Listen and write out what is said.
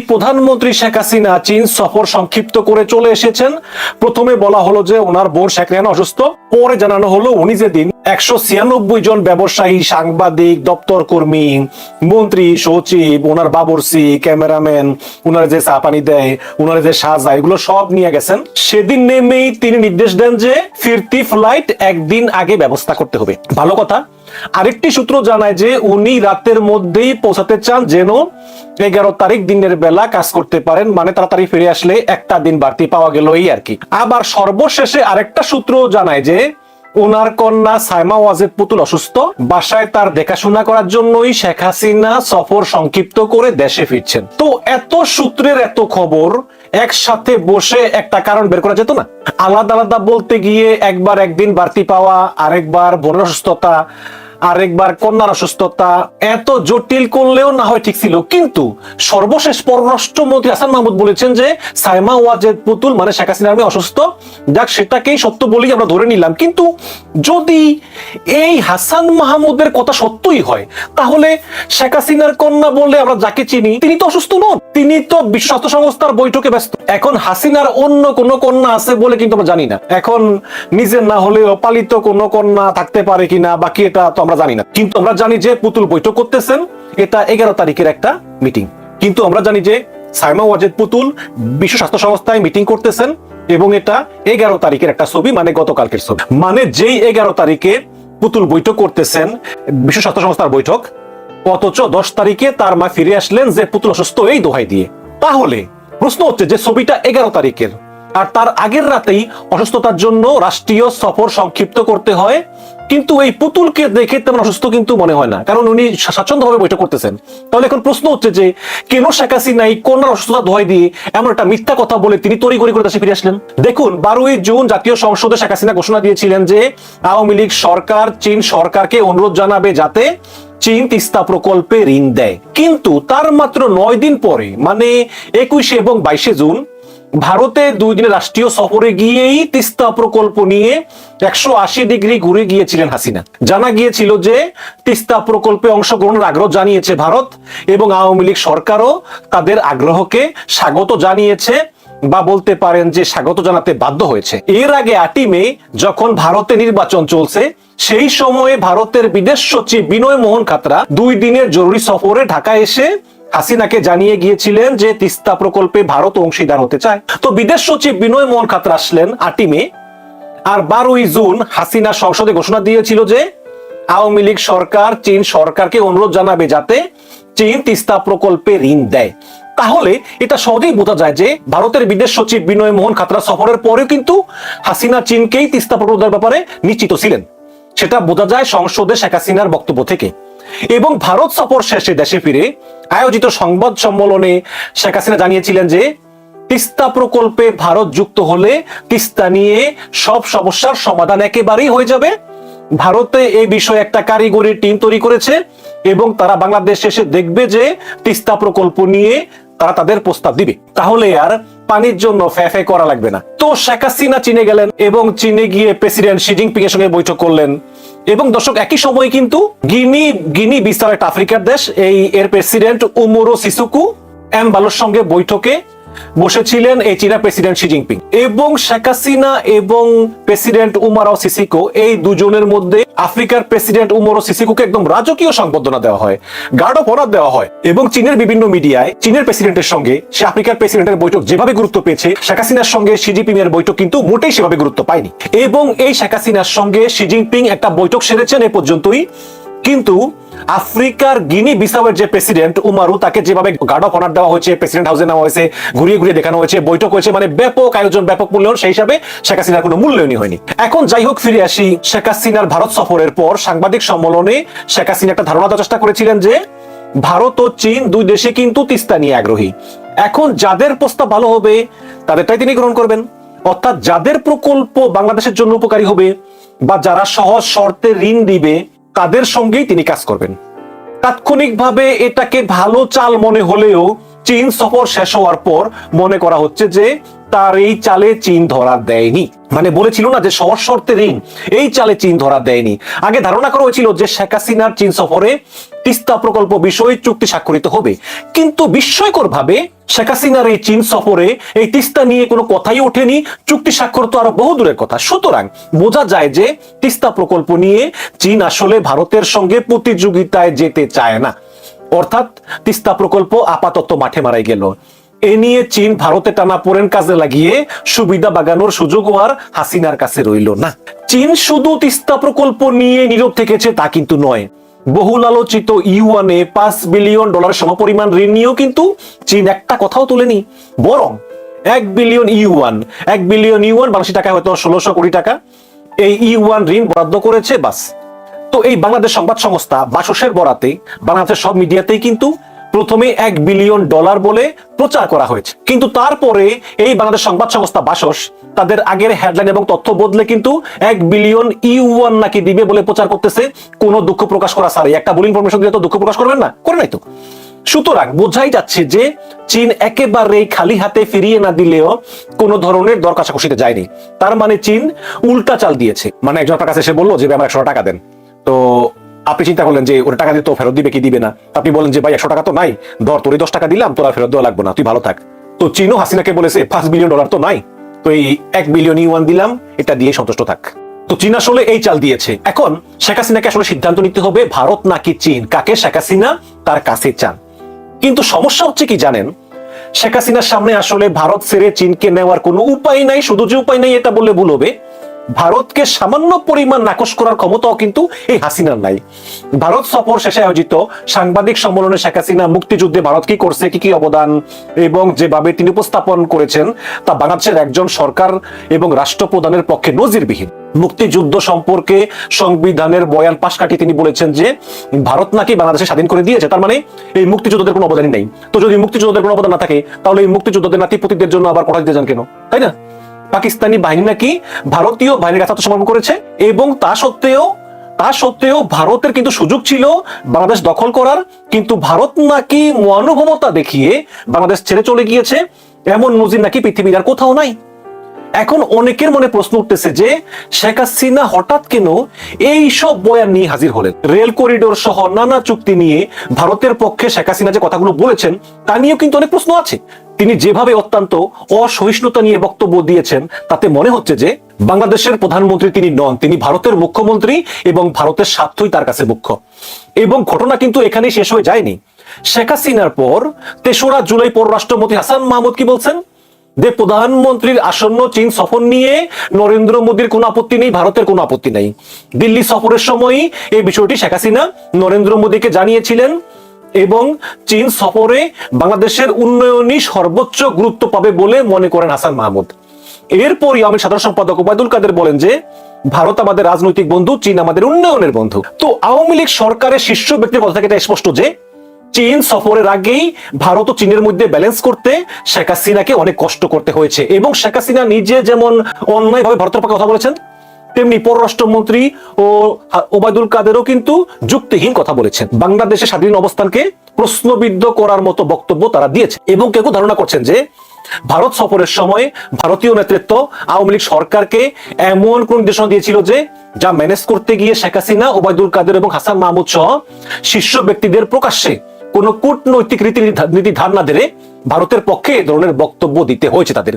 প্রধানমন্ত্রী শেখ হাসিনা চীন সফর সংক্ষিপ্ত করে চলে এসেছেন। প্রথমে বলা হলো যে ওনার বোন শেখ রেহানা অসুস্থ। পরে জানানো হলো উনি যেদিন একশো ছিয়ানব্বই জন ব্যবসায়ী, সাংবাদিক, দপ্তর কর্মী, মন্ত্রী, সচিব, ওনার বাবরসি, ক্যামেরাম্যান ওনার যে চা পানি দেয় ওনার যে সাজা, এগুলো সব নিয়ে গেছেন। সেদিন নেমেই তিনি নির্দেশ দেন যে ফিরতি ফ্লাইট একদিন আগে ব্যবস্থা করতে হবে। ভালো কথা। আরেকটি সূত্র জানায় যে উনি রাতের মধ্যেই পৌঁছাতে চান যেন এগারো তারিখ দিনের বেলা কাজ করতে পারেন মানে তাড়াতাড়ি ফিরে আসলে একটা দিন বাড়তি পাওয়া গেল এই আর কি। আবার সর্বশেষে আরেকটা সূত্র জানায় যে ওনার কন্যা সাইমা ওয়াজেদ পুতুল অসুস্থ, বাসায় তার দেখাশোনা করার জন্যই শেখ হাসিনা সফর সংক্ষিপ্ত করে দেশে ফিরছেন। তো এত সূত্রের এত খবর একসাথে বসে একটা কারণ বের করা যেত না। আলাদা আলাদা বলতে গিয়ে একবার একদিন বাড়তি পাওয়া, আরেকবার বোনের অসুস্থতা আরেকবার কন্যার অসুস্থতা এত জটিল করলেও না হয় ঠিক ছিল। কিন্তু সর্বশেষ পররাষ্ট্রমন্ত্রী হাসান মাহমুদ বলেছেন যে, সাইমা ওয়াজেদ পুতুল মানে শেখ হাসিনার মেয়ে অসুস্থ, যাক, সেটাকেই সত্য বলেই আমরা ধরে নিলাম। কিন্তু যদি এই হাসান মাহমুদের কথা সত্যই হয়, তাহলে শেখ হাসিনার কন্যা বললে আমরা যাকে চিনি, তিনি তো অসুস্থ নন, তিনি তো বিশ্ব স্বাস্থ্য সংস্থার বৈঠকে ব্যস্ত। এখন হাসিনার অন্য কোন কন্যা আছে বলে কিন্তু আমরা জানি না। এখন নিজের না হলেও পালিত কোন কন্যা থাকতে পারে কিনা, বাকি এটা তো আমরা জানি না। কিন্তু আমরা জানি যে পুতুল বৈঠক করতেছেন, এটা এগারো তারিখের একটা মিটিং কিন্তু আমরা জানি যে সাইমা ওয়াজেদ পুতুল বিশ্ব স্বাস্থ্য সংস্থায় মিটিং করতেছেন এবং এটা এগারো তারিখের একটা ছবি মানে গতকালকের ছবি। মানে যেই এগারো তারিখে পুতুল বৈঠক করতেছেন, বিশ্ব স্বাস্থ্য সংস্থার বৈঠক, অথচ দশ তারিখে তার মা ফিরে আসলেন যে পুতুল অসুস্থ, এই দোহাই দিয়ে। তাহলে প্রশ্ন হচ্ছে যে ছবিটা এগারো তারিখের, আর তার আগের রাতেই অসুস্থতার জন্য রাষ্ট্রীয় সফর সংক্ষিপ্ত করতে হয় কিন্তু এই পুতুলকে দেখে তেমন অসুস্থ কিন্তু মনে হয় না। কারণ উনি স্বাচ্ছন্দ্যভাবে বৈঠক করতেছেন। তাহলে এখন প্রশ্ন হচ্ছে যে, কেন শেখ এই কন্যার অসুস্থতা ধোয়াই দিয়ে এমন একটা মিথ্যা কথা বলে তিনি তড়ি গড়ি করে দেশে ফিরে আসলেন? দেখুন, বারোই জুন জাতীয় সংসদে শেখ হাসিনা ঘোষণা দিয়েছিলেন যে, আওয়ামী লীগ সরকার, চীন সরকারকে অনুরোধ জানাবে যাতে চীন তিস্তা প্রকল্পে ঋণ দেয়। কিন্তু তার মাত্র নয় দিন পরে মানে একুশে এবং বাইশে জুন ভারতে দুই দিনের রাষ্ট্রীয় সফরে গিয়েই তিস্তা প্রকল্প নিয়ে একশো আশি ডিগ্রি ঘুরে গিয়েছিলেন হাসিনা। জানা গিয়েছিল যে তিস্তা প্রকল্পে অংশগ্রহণের আগ্রহ জানিয়েছে ভারত এবং আওয়ামী লীগ সরকারও তাদের আগ্রহকে স্বাগত জানিয়েছে বা বলতে পারেন যে স্বাগত জানাতে বাধ্য হয়েছে। এর আগে আটই মে যখন ভারতে নির্বাচন চলছে, সেই সময়ে ভারতের বিদেশ সচিব বিনয় মোহন খাতরা দুই দিনের জরুরি সফরে ঢাকা এসে হাসিনাকে জানিয়ে গিয়েছিলেন যে তিস্তা প্রকল্পে ভারত অংশীদার হতে চায়। তো বিদেশ সচিব বিনয় মোহন খাতরা আসলেন আটই মে আর বারোই জুন হাসিনা সংসদে ঘোষণা দিয়েছিল যে আওয়ামী লীগ সরকার, চীন সরকারকে অনুরোধ জানাবে যাতে চীন তিস্তা প্রকল্পে ঋণ দেয়। তাহলে এটা সহজেই বোঝা যায় যে ভারতের বিদেশ সচিব বিনয় মোহন খাতরা সফরের পরেও কিন্তু হাসিনা চীনকেই তিস্তা প্রকল্পের ব্যাপারে নিশ্চিত ছিলেন। সেটা বোঝা যায় সংসদে শেখ হাসিনার বক্তব্য থেকে। এবং ভারত সফর শেষে দেশে ফিরে আয়োজিত সংবাদ সম্মেলনে শেখ হাসিনা জানিয়েছিলেন যে, তিস্তা প্রকল্পে ভারত যুক্ত হলে তিস্তা নিয়ে সব সমস্যার সমাধান একেবারেই হয়ে যাবে। ভারতে এই বিষয়ে একটা কারিগরি টিম তৈরি করেছে এবং তারা বাংলাদেশ এসে দেখবে যে তিস্তা প্রকল্প নিয়ে তারা তাদের প্রস্তাব দিবে। তাহলে আর পানির জন্য ফ্যা ফ্যা করা লাগবে না। তো শেখ হাসিনা চীনে গেলেন এবং চীনে গিয়ে প্রেসিডেন্ট শি জিনপিং এর সঙ্গে বৈঠক করলেন। এবং দর্শক, একই সময় কিন্তু গিনি গিনি বিস্তার একটা আফ্রিকার দেশ, এই এর প্রেসিডেন্ট উমরো সিসুকু, এম বালোর সঙ্গে বৈঠকে বসেছিলেন এই চীনা প্রেসিডেন্ট শি জিনপিং। এবং শেখ হাসিনা এবং প্রেসিডেন্ট উমারাও সিসিকো এই দুজনের মধ্যে আফ্রিকার প্রেসিডেন্ট উমরো সিসিকোকে একদম রাজকীয় সংবর্ধনা দেওয়া হয় গার্ড অফ অনার দেওয়া হয়। এবং চীনের বিভিন্ন মিডিয়ায় চীনের প্রেসিডেন্টের সঙ্গে সে আফ্রিকার প্রেসিডেন্টের বৈঠক যেভাবে গুরুত্ব পেয়েছে, শেখ হাসিনার সঙ্গে শি জিনপিং এর বৈঠক কিন্তু মোটেই সেভাবে গুরুত্ব পায়নি। এবং এই শেখ হাসিনার সঙ্গে শি জিনপিং একটা বৈঠক সেরেছেন এ পর্যন্তই। কিন্তু আফ্রিকার গিনি বিসাওয়ের যে প্রেসিডেন্ট উমারু, তাকে যেভাবে গার্ড অফ অনার দেওয়া হয়েছে প্রেসিডেন্ট হাউসে নেওয়া হয়েছে, ঘুরিয়ে ঘুরিয়ে দেখানো হয়েছে, বৈঠক হয়েছে মানে ব্যাপক আয়োজন, ব্যাপক মূল্যায়ন, সেই হিসাবে শেখ হাসিনার কোনো মূল্যায়নই হয়নি। এখন যাই হোক, ফিরে আসি শেখ হাসিনার ভারত সফরের পর সাংবাদিক সম্মেলনে শেখ হাসিনা একটা ধারণা দেওয়ার চেষ্টা করেছিলেন যে ভারত ও চীন দুই দেশে কিন্তু তিস্তা নিয়ে আগ্রহী। এখন যাদের প্রস্তাব ভালো হবে, তাদেরটাই তিনি গ্রহণ করবেন। অর্থাৎ যাদের প্রকল্প বাংলাদেশের জন্য উপকারী হবে বা যারা সহজ শর্তে ঋণ দিবে তাদের সঙ্গেই তিনি কাজ করবেন? তাৎক্ষণিকভাবে এটাকে ভালো চাল মনে হলেও চীন সফর শেষ হওয়ার পর মনে করা হচ্ছে যে তার এই চালে চীন ধরা দেয়নি। মানে বলেছিল না যে সহজ শর্তে ঋণ, এই চালে চীন ধরা দেয়নি। আগে ধারণা করা হয়েছিল যে শেখ হাসিনার চীন সফরে তিস্তা প্রকল্প বিষয়ে চুক্তি স্বাক্ষরিত হবে। কিন্তু বিস্ময়কর ভাবে শেখ হাসিনার এই চীন সফরে এই তিস্তা নিয়ে কোনো কথাই ওঠেনি। চুক্তি স্বাক্ষর তো আরও বহু দূরের কথা। সুতরাং বোঝা যায় যে তিস্তা প্রকল্প নিয়ে চীন আসলে ভারতের সঙ্গে প্রতিযোগিতায় যেতে চায় না। অর্থাৎ তিস্তা প্রকল্প আপাতত মাঠে মারাই গেল। এ নিয়ে চীন ভারতে টানা পড়েন কাজে লাগিয়ে সুবিধা বাগানোর সুযোগ আর হাসিনার কাছে রইল না। চীন শুধু তিস্তা প্রকল্প নিয়ে নীরব থেকেছে তা কিন্তু নয়। বহুল আলোচিত ইউয়ানে পাঁচ বিলিয়ন ডলার সমপরিমাণ ঋণ নিয়েও কিন্তু চীন একটা কথাও তোলেনি। বরং এক বিলিয়ন ইউয়ান, এক বিলিয়ন ইউয়ান বাংলাদেশি টাকা হয়তো ষোলোশো কোটি টাকা এই ইউয়ান ঋণ বরাদ্দ করেছে, বাস। তো এই বাংলাদেশ সংবাদ সংস্থা বাসসের বরাতে বাংলাদেশের সব মিডিয়াতেই কিন্তু প্রথমে এক বিলিয়ন ডলার বলে প্রচার করা হয়েছে। কিন্তু তারপরে এই বাংলাদেশ সংবাদ সংস্থা বাসস তাদের আগের হেডলাইন এবং তথ্য বদলে কিন্তু এক বিলিয়ন ইউয়ান নাকি দিবে বলে প্রচার করতেছে। কোনো দুঃখ প্রকাশ করা সারে একটা ভুল ইনফরমেশন দিলে তো দুঃখ প্রকাশ করবেন না? করে নাই তো। সুতরাং বোঝাই যাচ্ছে যে চীন একেবারেই খালি হাতে ফিরিয়ে না দিলেও কোনো ধরনের দর কষাকষিতে যায়নি। তার মানে চীন উল্টা চাল দিয়েছে। মানে একজন আপনার কাছে এসে বলল যে আমার একশো টাকা দেন। তো আপনি চিন্তা করলেন যে ওটা টাকা দিতে ফেরত দিবে, কি দিবে না? আপনি বলেন যে, ভাই, একশো টাকা তো নাই। ধর তোর দশ টাকা দিলাম, তোরা ফেরত দেওয়া লাগবে না, তুই ভালো থাক। তো চীনও হাসিনাকে বলেছে, পাঁচ বিলিয়ন ডলার তো নাই। তো এই এক বিলিয়ন ইউয়ান দিলাম, এটা দিয়ে সন্তুষ্ট থাক। তো চীন আসলে এই চাল দিয়েছে। এখন শেখ হাসিনাকে আসলে সিদ্ধান্ত নিতে হবে, ভারত নাকি চীন? কাকে? শেখ হাসিনা, তার কাছে চান। কিন্তু সমস্যা হচ্ছে কি জানেন? শেখ হাসিনার সামনে আসলে ভারত ছেড়ে চীনকে নেওয়ার কোনো উপায় নাই, শুধু যে উপায় নাই, এটা বললে ভুল হবে। ভারতকে সামান্য পরিমাণ নাকচ করার ক্ষমতাও কিন্তু এই হাসিনার নাই। ভারত সফর শেষে আয়োজিত সাংবাদিক সম্মেলনে শেখ হাসিনা মুক্তিযুদ্ধে ভারত কি করছে, কি কি অবদান, এবং যেভাবে তিনি উপস্থাপন করেছেন, তা বাংলাদেশের একজন সরকার এবং রাষ্ট্রপ্রধানের পক্ষে নজিরবিহীন। মুক্তিযুদ্ধ সম্পর্কে সংবিধানের বয়ান পাশ কাটিয়ে তিনি বলেছেন যে, ভারত নাকি বাংলাদেশে স্বাধীন করে দিয়েছে, তার মানে এই মুক্তিযুদ্ধদের কোনো অবদানই নেই। তো যদি মুক্তিযুদ্ধদের কোনো অবদান না থাকে, তাহলে এই মুক্তিযুদ্ধদের নাতিপুতিদের জন্য আবার কটা দিতে যান কেন? তাই না? পাকিস্তানি বাহিনী নাকি ভারতীয় বাহিনীর কাছে আত্মসমর্পণ করেছে? এবং তা সত্ত্বেও তা সত্ত্বেও ভারতের কিন্তু সুযোগ ছিল বাংলাদেশ দখল করার, কিন্তু ভারত নাকি মনোভমতা দেখিয়ে বাংলাদেশ ছেড়ে চলে গিয়েছে। এমন নজির নাকি পৃথিবীর আর কোথাও নাই। এখন অনেকের মনে প্রশ্ন উঠতেছে যে, শেখ হাসিনা হঠাৎ কেন এই সব বয়ান নিয়ে হাজির হলেন? রেল করিডোর সহ নানা চুক্তি নিয়ে ভারতের পক্ষে শেখ হাসিনা যে কথাগুলো বলেছেন, তা নিয়েও কিন্তু অনেক প্রশ্ন আছে। তিনি যেভাবে অত্যন্ত অসহিষ্ণুতা নিয়ে বক্তব্য দিয়েছেন, তাতে মনে হচ্ছে যে বাংলাদেশের প্রধানমন্ত্রী তিনি নন, তিনি ভারতের মুখ্যমন্ত্রী এবং ভারতের স্বার্থই তার কাছে মুখ্য। এবং ঘটনা কিন্তু এখানেই শেষ হয়ে যায়নি। শেখ হাসিনার পর তেসরা জুলাই পররাষ্ট্রমন্ত্রী হাসান মাহমুদ কি বলছেন? যে প্রধানমন্ত্রীর আসন্ন চীন সফর নিয়ে নরেন্দ্র মোদীর কোনো আপত্তি নেই, ভারতের কোনো আপত্তি নেই। দিল্লি সফরের সময়ই এই বিষয়টি শেখ হাসিনা নরেন্দ্র মোদীকে জানিয়েছিলেন এবং চীন সফরে বাংলাদেশের উন্নয়নই সর্বোচ্চ গুরুত্ব পাবে বলে মনে করেন হাসান মাহমুদ। এরপরই আমি সাধারণ সম্পাদক ওবায়দুল কাদের বলেন যে, ভারত আমাদের রাজনৈতিক বন্ধু, চীন আমাদের উন্নয়নের বন্ধু। তো আওয়ামী লীগ সরকারের শীর্ষ ব্যক্তির কথা থেকে এটা স্পষ্ট যে, চীন সফরের আগেই ভারত ও চীনের মধ্যে ব্যালেন্স করতে শেখ হাসিনাকে অনেক কষ্ট করতে হয়েছে। এবং শেখ হাসিনা নিজে যেমন অন্যায়ভাবে ভারতের পক্ষে কথা বলেছেন তেমনি পররাষ্ট্রমন্ত্রী ও ওবায়দুল কাদেরও কিন্তু যুক্তিহীন কথা বলেছেন। বাংলাদেশের স্বাধীন অবস্থানকে প্রশ্নবিদ্ধ করার মতো বক্তব্য তারা দিয়েছে এবং কেউ ধারণা করছেন যে ভারত সফরের সময় ভারতীয় নেতৃত্ব আওয়ামী লীগ সরকারকে এমন কোন নির্দেশনা দিয়েছিল যে যা ম্যানেজ করতে গিয়ে শেখ হাসিনা, ওবায়দুল কাদের এবং হাসান মাহমুদ সহ শীর্ষ ব্যক্তিদের প্রকাশ্যে কোন কূটনৈতিক রীতি নীতি ধার না ধরে ভারতের পক্ষে এ ধরনের বক্তব্য দিতে হয়েছে তাদের।